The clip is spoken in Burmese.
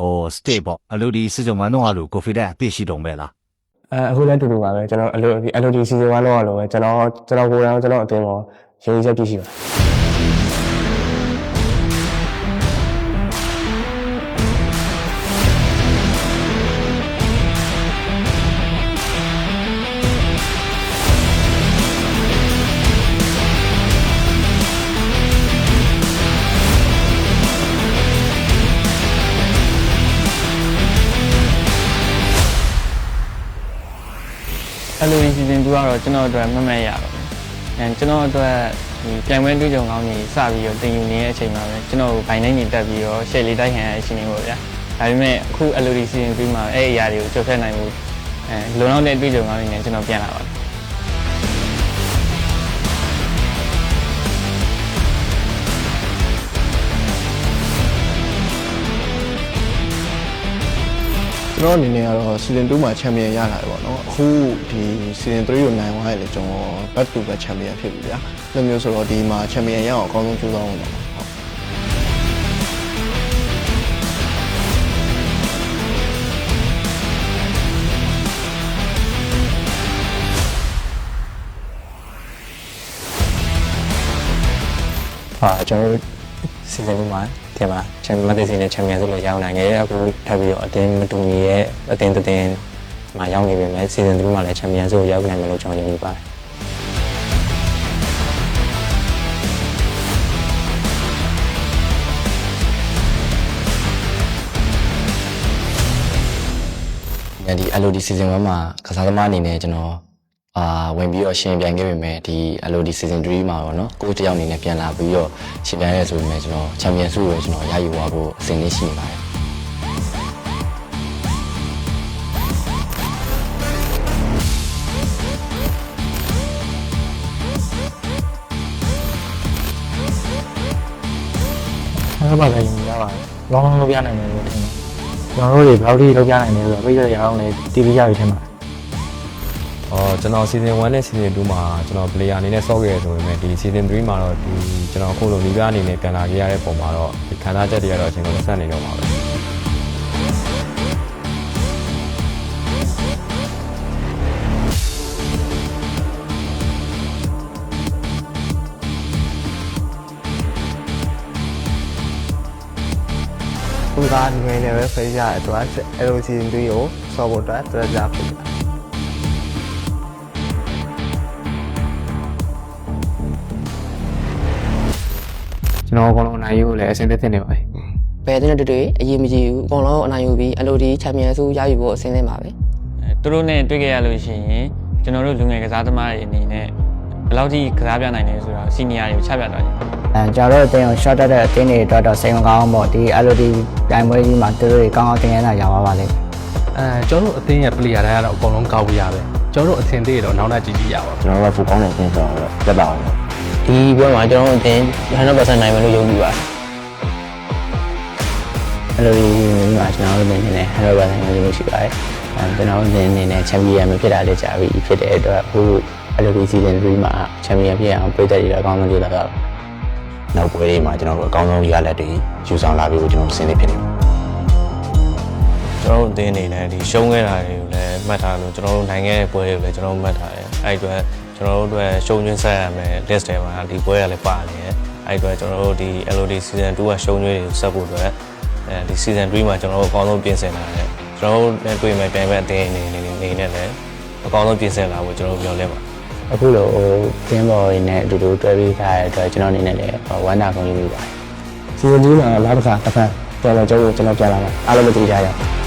ဟို state ပေါ့အလို့ဒီစစ်ကြုံမန်းတော့အလို့ကိုဖီဒန်အပြည့်ရှိတုံပဲလားအဲအခုလည်းတူတူပါပဲကျွန်တော်အလိုဒီ LOD season 1တော့လို့ပဲကျွန်တော်ကျွန်တော်ကိုယ်တိုင်ကျွန်တော်အတင်းပေါ်ရင်းချက်ပြည့်ရှိပါ အဲ့လို season 2ကတော့ကျွန်တော်အတွက်မတ်မတ်ရပါဘူး။အဲကျွန်တော်အတွက်ဒီပြိုင်ပွဲတွေ့ကြုံကောင်းကြီးစပြီးတော့တင်ယူနေတဲ့အချိန်မှာပဲကျွန်တော်ကိုဘိုင်နိုင်နေတက်ပြီးတော့ share လေးတိုက်ခံရတဲ့အချိန်လေးပေါ့ဗျာ။ဒါပေမဲ့အခု LOD season 2မှာအဲ့ဒီအရာတွေကိုကျော်ဖြတ်နိုင်မှုအဲလုံလောက်တဲ့တွေ့ကြုံကောင်းကြီးနဲ့ကျွန်တော်ပြန်လာပါတယ် ကျွန်တော်အနေနဲ့ကတော့ season 2မှာ champion ရလာတယ်ပေါ့နော်အခုဒီ season 3ကိုနိုင်သွားရလေကျွန်တော် back to back champion ဖြစ်ပြီဗျာအဲ့လိုမျိုးဆိုတော့ဒီမှာ champion ရအောင်အကောင်းဆုံးကြိုးစားအောင်ပါဟုတ်ဟာကျွန်တော်တို့ season 2မှာ ဒီမှာ champion မသိစီနဲ့ champion ဆိုလို့ရောက်နိုင်တယ်အခုထပ်ပြီးတော့အတင်းမတူညီရဲ့အတင်းတစ်တင်းမှာရောက်နေပြီမဲ့ season 3မှာလည်း champion ဆိုရောက်နိုင်မယ်လို့ကျွန်တော်ယုံကြည်ပါတယ်ဒီ LOD season 1မှာကစားသမားအနေနဲ့ကျွန်တော် အာဝင်ပြီးတော့ရှင်ပြိုင်ခဲ့ပေမဲ့ဒီ LOD season 3မှာတော့เนาะကိုယ်တစ်ယောက်အနေနဲ့ပြန်လာပြီးတော့ရှင်ပြိုင်ရဲဆိုပေမဲ့ကျွန်တော်ချန်ပီယံဆုကိုကျွန်တော်ရယူသွားဖို့အစဉ်လေးရှိနေပါတယ် အဲ့ဒါပါလည်းယုံကြပါတယ်။လောင်းလောင်းလုပ်ပြနိုင်တယ်လို့ထင်တယ်။ကျွန်တော်တို့တွေဘယ်လောက်ထိလုပ်ပြနိုင်လဲဆိုတော့ပြည့်ရရအောင်လေတီးပြရပြီထင်ပါတယ် အော်ကျွန်တော် season 1နဲ့ season 2မှာကျွန်တော် player အနေနဲ့ဆော့ခဲ့ရဆိုပေမဲ့ဒီ season 3မှာတော့ဒီကျွန်တော်အခုလိုလူပြအနေနဲ့ပြန်လာခဲ့ရတဲ့ပုံမှာတော့ဒီခံစားချက်တွေကတော့အချိန်ကုန်ဆက်နေတော့မှာပဲ။ခုကငွေနဲ့ပဲဖိရတဲ့အတွက် LOC season 3ကိုစော့ဖို့အတွက်တော်ကြဖြစ်တယ် ကျွန်တော်အကုန်လုံးနိုင်ယူလည်းအစင်းသက်သက်နေပါပြီဘယ်တဲ့တွေ့တွေ့အရေးမကြီးဘူးအကုန်လုံးအနိုင်ယူပြီး LOD ချန်ပီယံဆုရယူဖို့အဆင်းသင့်ပါပဲအဲသူတို့နဲ့တွေ့ခဲ့ရလို့ရှိရင်ကျွန်တော်တို့လူငယ်ကစားသမားတွေအနေနဲ့ဘယ်လောက်ထိကစားပြနိုင်လဲဆိုတော့ senior တွေကိုချပြသွားတယ်အဲကျွန်တော်တို့အတင်းကို short တက်တဲ့အတင်းတွေအတွက်တော့စိတ်မကောင်းဘူးပေါ့ဒီ LOD ပြိုင်ပွဲကြီးမှာသူတို့တွေကောင်းကောင်းတင်ရတာရပါပါလိမ့်အဲကျွန်တော်တို့အသင်းရဲ့ player တိုင်းကတော့အကုန်လုံးကောက်ပြရပဲကျွန်တော်တို့အထင်သေးတော့နောက်နောက်ကြည့်ကြည့်ရပါဘူးကျွန်တော်တို့ကဖူကောင်းတဲ့အသင်းဆိုတော့ပြတ်ပါအောင် ဒီပွဲမှာကျွန်တော်တို့အတင်း100%နိုင်မယ်လို့ယုံကြည်ပါတယ်အဲ့လိုဒီမှာကျွန်တော်တို့အနေနဲ့100%နိုင်လို့ရှိပါတယ်အဲကျွန်တော်တို့အနေနဲ့ချန်ပီယံမဖြစ်တာလည်းကြာပြီဖြစ်တဲ့အတွက်အခု LOD season 3မှာချန်ပီယံဖြစ်အောင်ပြည်သက်တွေလည်းအကောင်းဆုံးကြိုးစားကြပါနောက်ပွဲတွေမှာကျွန်တော်တို့အကောင်းဆုံးရလက်တွေယူဆောင်လာပြီးတော့ကျွန်တော်အစဉ်လေးဖြစ်နေပါကျွန်တော်တို့အသင်းအနေနဲ့ဒီရှုံးခဲ့တာတွေကိုလည်းမှတ်ထားလို့ကျွန်တော်တို့နိုင်ခဲ့တဲ့ပွဲတွေကိုလည်းကျွန်တော်တို့မှတ်ထားတယ်အဲ့ဒီအတွက် ကျွန်တော်တို့အတွက်ရှုံးချင်းဆက်ရမယ် list ထဲမှာဒီပွဲကလည်းပါနေတယ်အဲ့ဒီအတွက်ကျွန်တော်တို့ဒီ LOD season 2ကရှုံးချင်းတွေကိုဆက်ဖို့အတွက်အဲဒီ season 3မှာကျွန်တော်တို့အကောင်းဆုံးပြင်ဆင်လာတယ်ကျွန်တော်တို့နဲ့တွေ့မယ်ပြန်မဲ့အသင်းအနေနဲ့နေနဲ့လည်းအကောင်းဆုံးပြင်ဆင်လာဖို့ကျွန်တော်တို့ပြောလဲပါအခုလိုဟိုတင်းဘော်တွေနဲ့အတူတူတွဲပြီးထားတဲ့အတွက်ကျွန်တော်အနေနဲ့လည်းဝမ်းသာကုန်ယူမိပါတယ်။ season 2မှာလာတစ်ခါတစ်ဖက်ပြန်လာကြိုးကိုကျွန်တော်ပြန်လာပါအားလုံးမသိကြရအောင်